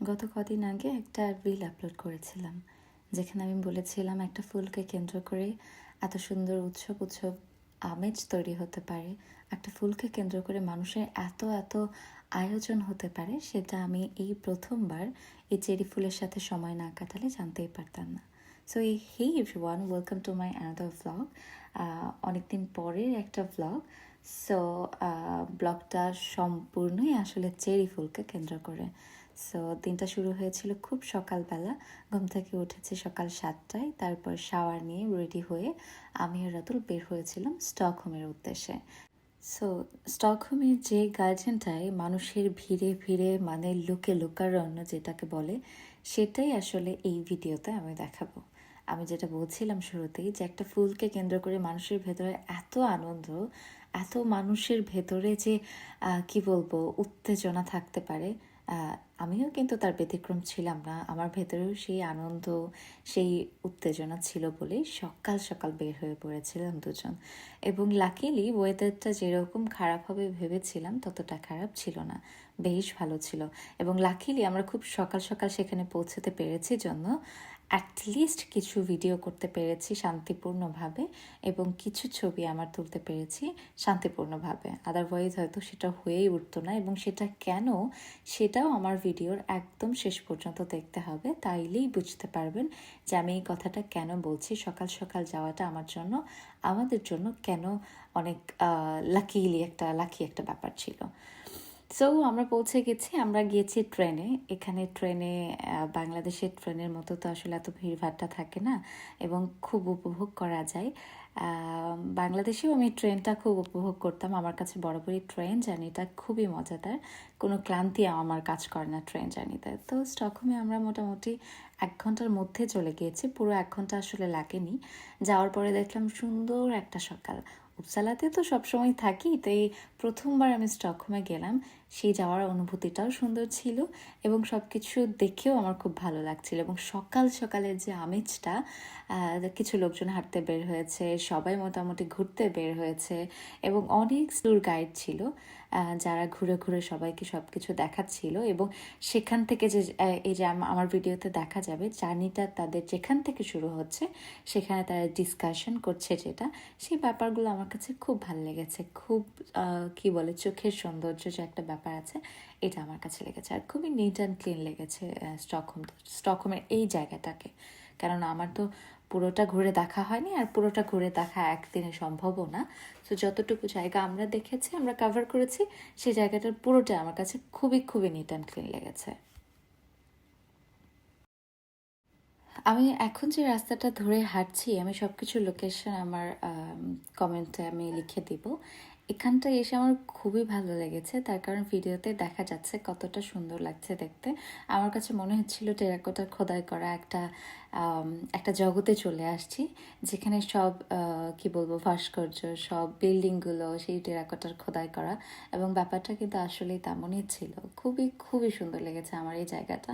গত কদিন আগে একটা রিল আপলোড করেছিলাম, যেখানে আমি বলেছিলাম একটা ফুলকে কেন্দ্র করে এত সুন্দর উৎসব উৎসব আমেজ তৈরি হতে পারে, একটা ফুলকে কেন্দ্র করে মানুষের এত এত আয়োজন হতে পারে, সেটা আমি এই প্রথমবার এই চেরি ফুলের সাথে সময় না কাটালে জানতেই পারতাম না। সো এই hey everyone welcome to my another vlog অনেকদিন পরের একটা ভ্লগ সো ব্লগটা সম্পূর্ণই আসলে চেরি ফুলকে কেন্দ্র করে। সো দিনটা শুরু হয়েছিল খুব সকালবেলা। ঘুম থেকে উঠেছি সকাল সাতটায়। তারপর শাওয়ার নিয়ে রেডি হয়ে আমি আর রাতুল বের হয়েছিলাম স্টকহোমের উদ্দেশ্যে। সো স্টকহোমের যে গার্ডেনটায় মানুষের ভিড়ে ভিড়ে মানে লোকে লোকারণ্য যেটাকে বলে, সেটাই আসলে এই ভিডিওতে আমি দেখাবো। আমি যেটা বলছিলাম শুরুতেই যে একটা ফুলকে কেন্দ্র করে মানুষের ভেতরে এত আনন্দ, এত মানুষের ভেতরে যে কি বলব, উত্তেজনা থাকতে পারে আমিও কিন্তু তার ব্যতিক্রম ছিলাম না। আমার ভেতরেও সেই আনন্দ, সেই উত্তেজনা ছিল বলেই সকাল সকাল বের হয়ে পড়েছিলাম দুজন। এবং লাকিলি ওয়েদারটা যেরকম খারাপ হবে ভেবেছিলাম, ততটা খারাপ ছিল না। বেশ ভালো ছিল। এবং লাকিলি আমরা খুব সকাল সকাল সেখানে পৌঁছতে পেরেছি জন্য। অ্যাটলিস্ট কিছু ভিডিও করতে পেরেছি শান্তিপূর্ণভাবে এবং কিছু ছবি আমার তুলতে পেরেছি শান্তিপূর্ণভাবে। আদারওয়াইজ হয়তো সেটা হয়েই উঠতো না এবং সেটা কেন সেটাও আমার ভিডিওর একদম শেষ পর্যন্ত দেখতে হবে। তাইলেই বুঝতে পারবেন যে আমি এই কথাটা কেন বলছি, সকাল সকাল যাওয়াটা আমার জন্য, আমাদের জন্য কেন অনেক লাকিলি একটা লাকি একটা ব্যাপার ছিল। সো আমরা পৌঁছে গেছি, আমরা গিয়েছি ট্রেনে। এখানে ট্রেনে বাংলাদেশের ট্রেনের মতো তো আসলে এত ভিড়ভাট্টা থাকে না এবং খুব উপভোগ করা যায়। বাংলাদেশেও আমি ট্রেনটা খুব উপভোগ করতাম। আমার কাছে বরাবরই ট্রেন জার্নিটা খুবই মজাদার। কোনো ক্লান্তি আমার কাজ করে না ট্রেন জার্নিতে। তো স্টকহোমে আমরা মোটামুটি এক ঘণ্টার মধ্যে চলে গিয়েছি। পুরো এক ঘণ্টা আসলে লাগেনি। যাওয়ার পরে দেখলাম সুন্দর একটা সকাল। উপসালাতে তো সবসময় থাকি তো এই প্রথমবার আমি স্টকহোমে গেলাম। সেই যাওয়ার অনুভূতিটাও সুন্দর ছিল এবং সব কিছু দেখেও আমার খুব ভালো লাগছিল এবং সকাল সকালের যে আমেজটা কিছু লোকজন হাঁটতে বের হয়েছে, সবাই মোটামুটি ঘুরতে বের হয়েছে এবং অনেক ট্যুর গাইড ছিল যারা ঘুরে ঘুরে সবাইকে সব কিছু দেখাচ্ছিল এবং সেখান থেকে যে এই যে আম- আমার ভিডিওতে দেখা যাবে জার্নিটা তাদের যেখান থেকে শুরু হচ্ছে, সেখানে তারা ডিসকাশন করছে যেটা, সেই ব্যাপারগুলো আমার কাছে খুব ভালো লেগেছে, খুব কি বলে, চোখের সৌন্দর্য যে একটা ব্যাপার আছে, এটা আমার কাছে লেগেছে। আর খুবই নিট অ্যান্ড ক্লিন লেগেছে স্টকহোম, স্টকহোমের এই জায়গাটাকে। কারণ আমার তো পুরোটা ঘুরে দেখা হয়নি আর পুরোটা ঘুরে দেখা একদিনে সম্ভবও না। তো যতটুকু জায়গা আমরা দেখেছি, আমরা কভার করেছি, সেই জায়গাটার পুরোটা আমার কাছে খুবই খুবই নিট অ্যান্ড ক্লিন লেগেছে। আমি এখন যে রাস্তাটা ধরে হাঁটছি, আমি সব কিছু লোকেশন আমার কমেন্টে আমি লিখে দিব। এখানটা এসে আমার খুবই ভালো লেগেছে। তার কারণ ভিডিওতে দেখা যাচ্ছে কতটা সুন্দর লাগছে দেখতে। আমার কাছে মনে হচ্ছিল টেরাকোটা খোদাই করা একটা একটা জগতে চলে আসছি, যেখানে সব কি বলব, ভাস্কর্য, সব বিল্ডিংগুলো সেই টেরাকোটার খোদাই করা। এবং ব্যাপারটা কিন্তু আসলেই তেমনই ছিল। খুবই খুবই সুন্দর লেগেছে আমার এই জায়গাটা।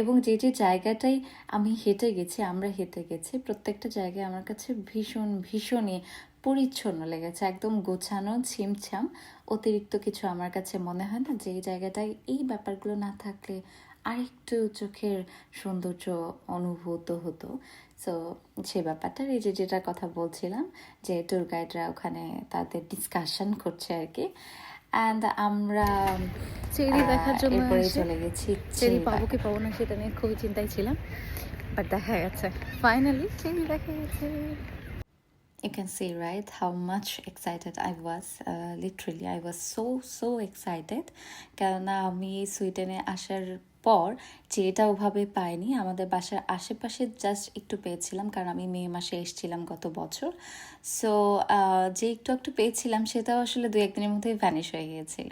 এবং যে যে জায়গাটাই আমি হেঁটে গেছি, আমরা হেঁটে গেছি, প্রত্যেকটা জায়গায় আমার কাছে ভীষণ, ভীষণই পরিচ্ছন্ন লেগেছে একদম গোছানো ছিমছাম। অতিরিক্ত কিছু আমার কাছে মনে হয় না যে এই জায়গাটায় এই ব্যাপারগুলো না থাকলে আরেকটু চোখের সৌন্দর্য অনুভূত হতো। সো সে ব্যাপারটার এই যে যেটার কথা বলছিলাম যে ট্যুর গাইডরা ওখানে তাদের ডিসকাশন করছে আর কি অ্যান্ড আমরা চেরি দেখার জন্য এরপরে চলে গেছি চেরি পাবো কি পাবো না সেটা নিয়ে খুবই চিন্তায় ছিলাম বাট দেখা গেছে। ফাইনালি চেরি দেখা গেছে। You can see, right, how much excited I was. Uh, literally, I was so, so excited. কেননা আমি সুইডেনে আসার পর যেটা ওভাবে পাইনি আমাদের বাসার আশেপাশে জাস্ট একটু পেয়েছিলাম কারণ আমি মে মাসে এসেছিলাম গত বছর সো যে একটু একটু পেয়েছিলাম সেটাও আসলে দু একদিনের মধ্যেই ভ্যানিশ হয়ে গিয়েছিল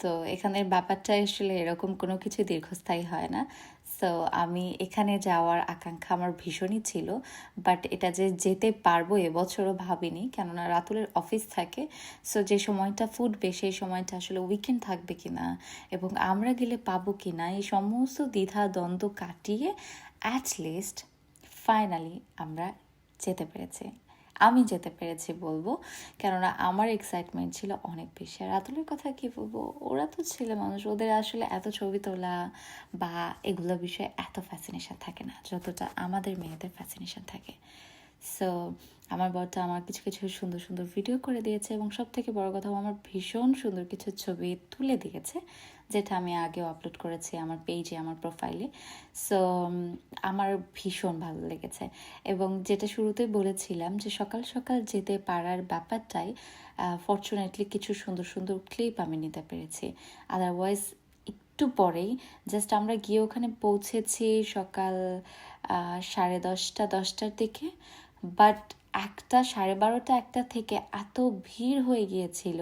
তো এখানের ব্যাপারটা আসলে এরকম কোনো কিছু দীর্ঘস্থায়ী হয় না সো আমি এখানে যাওয়ার আকাঙ্ক্ষা আমার ভীষণই ছিল বাট এটা যে যেতে পারব এবছরও ভাবিনি, কেননা রাতুলের অফিস থাকে। সো যে সময়টা ফুটবে, সেই সময়টা আসলে উইকেন্ড থাকবে কি না এবং আমরা গেলে পাবো কি না এই সমস্ত দ্বিধা দ্বন্দ্ব কাটিয়ে অ্যাট লিস্ট ফাইনালি আমরা যেতে পেরেছি। আমি যেতে পেরেছি বলব। কেননা আমার এক্সাইটমেন্ট ছিল অনেক বেশি। আর আতুলের কথা কি বলব? ওরা তো ছেলে মানুষ, ওদের আসলে এত ছবি তোলা বা এগুলো বিষয়ে এত ফ্যাসিনেশন থাকে না, যতটা আমাদের মেয়েদের ফ্যাসিনেশন থাকে। সো আমার বরটা আমার কিছু কিছু সুন্দর সুন্দর ভিডিও করে দিয়েছে এবং সব থেকে বড় কথা আমার ভীষণ সুন্দর কিছু ছবি তুলে দিয়েছে, যেটা আমি আগেও আপলোড করেছি আমার পেজে আমার প্রোফাইলে সো আমার ভীষণ ভালো লেগেছে। এবং যেটা শুরুতে বলেছিলাম যে, সকাল সকাল যেতে পারার ব্যাপারটাই ফর্চুনেটলি কিছু সুন্দর সুন্দর ক্লিপ আমি নিতে পেরেছি। আদারওয়াইজ একটু পরেই জাস্ট আমরা গিয়ে ওখানে পৌঁছেছি সকাল সাড়ে দশটা, দশটার দিকে। বাট একটা সাড়ে বারোটা, একটা থেকে এত ভিড় হয়ে গিয়েছিল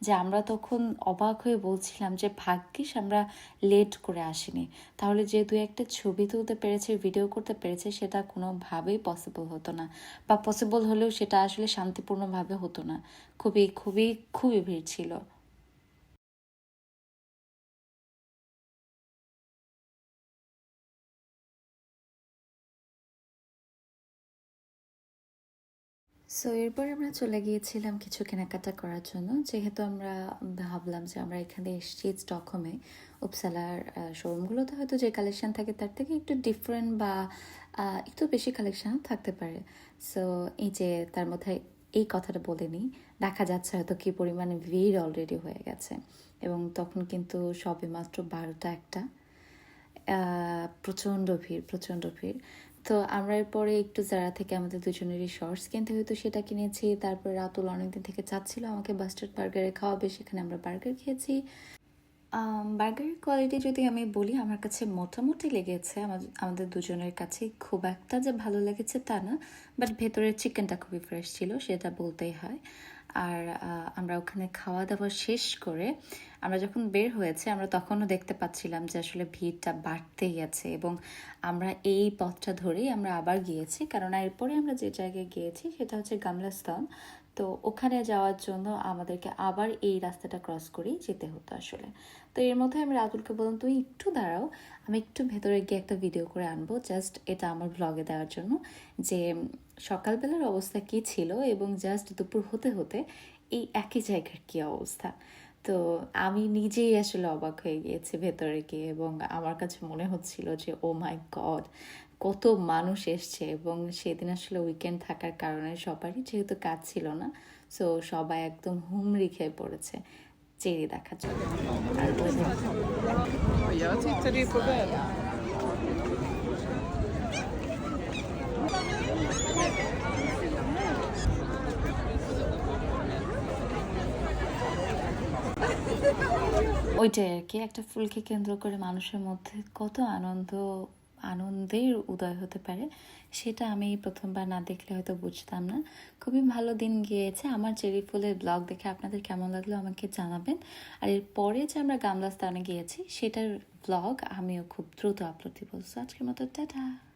যে আমরা তখন অবাক হয়ে বলছিলাম যে, ভাগ্যিস আমরা লেট করে আসিনি। তাহলে যে দু একটা ছবি তুলতে পেরেছে ভিডিও করতে পেরেছে, সেটা কোনোভাবেই পসিবল হতো না। বা পসিবল হলেও সেটা আসলে শান্তিপূর্ণভাবে হতো না। খুবই খুবই খুবই ভিড় ছিল। সো এরপর আমরা চলে গিয়েছিলাম কিছু কেনাকাটা করার জন্য। যেহেতু আমরা ভাবলাম যে আমরা এখানে এসেছি স্টকহোমে, উপসালার শোরুমগুলোতে হয়তো যে কালেকশন থাকে তার থেকে একটু ডিফারেন্ট বা একটু বেশি কালেকশন থাকতে পারে। সো এই যে তার মধ্যে এই কথাটা বলে নিই, দেখা যাচ্ছে হয়তো কী পরিমাণে ভিড় অলরেডি হয়ে গেছে। এবং তখন কিন্তু সবে মাত্র বারোটা একটা প্রচণ্ড ভিড় প্রচণ্ড ভিড়। তো আমরা এরপরে একটু জারা থেকে আমাদের দুজনেরই শর্টস কিনতে হয়তো সেটা কিনেছি। তারপরে রাতুল অনেকদিন থেকে চাচ্ছিল আমাকে বাস্টার্ড বার্গারে খাওয়াবে, সেখানে আমরা বার্গার খেয়েছি। বার্গারের কোয়ালিটি যদি আমি বলি, আমার কাছে মোটামুটি লেগেছে। আমাদের দুজনের কাছে খুব একটা যে ভালো লেগেছে তা না বাট ভেতরের চিকেনটা খুবই ফ্রেশ ছিল, সেটা বলতেই হয়। আর আমরা ওখানে খাওয়া দাওয়া শেষ করে আমরা যখন বের হয়েছে, আমরা তখনও দেখতে পাচ্ছিলাম যে আসলে ভিড়টা বাড়তেই আছে এবং আমরা এই পথটা ধরেই আমরা আবার গিয়েছি। কারণ এরপরে আমরা যে জায়গায় গিয়েছি, সেটা হচ্ছে গামলাস্তান তো ওখানে যাওয়ার জন্য আমাদেরকে আবার এই রাস্তাটা ক্রস করেই যেতে হতো আসলে। তো এর মধ্যে আমি রাতুলকে বললাম তুমি একটু দাঁড়াও, আমি একটু ভেতরে গিয়ে একটা ভিডিও করে আনব জাস্ট এটা আমার ব্লগে দেওয়ার জন্য। যে সকালবেলার অবস্থা কী ছিল এবং জাস্ট দুপুর হতে হতে এই একই জায়গার কী অবস্থা? তো আমি নিজেই আসলে অবাক হয়ে গিয়েছি ভেতরে গিয়ে এবং আমার কাছে মনে হচ্ছিল যে ও মাই গড কত মানুষ এসছে এবং সেদিন আসলে উইকেন্ড থাকার কারণে সবারই যেহেতু কাজ ছিল না সো সবাই একদম হুমড়ি খেয়ে পড়েছে, চেরি väg. ওইটাই আর কি, একটা ফুলকে কেন্দ্র করে মানুষের মধ্যে কত আনন্দ আনন্দের উদয় হতে পারে, সেটা আমি প্রথমবার না দেখলে হয়তো বুঝতাম না। খুবই ভালো দিন গিয়েছে। আমার চেরি ফুলের ব্লগ দেখে আপনাদের কেমন লাগল আমাকে জানাবেন। আর এর পরে যে আমরা গামলা স্থানে গিয়েছি, সেটার ব্লগ আমিও খুব দ্রুত আপলোড দিব। আজকের মতো, টাটা!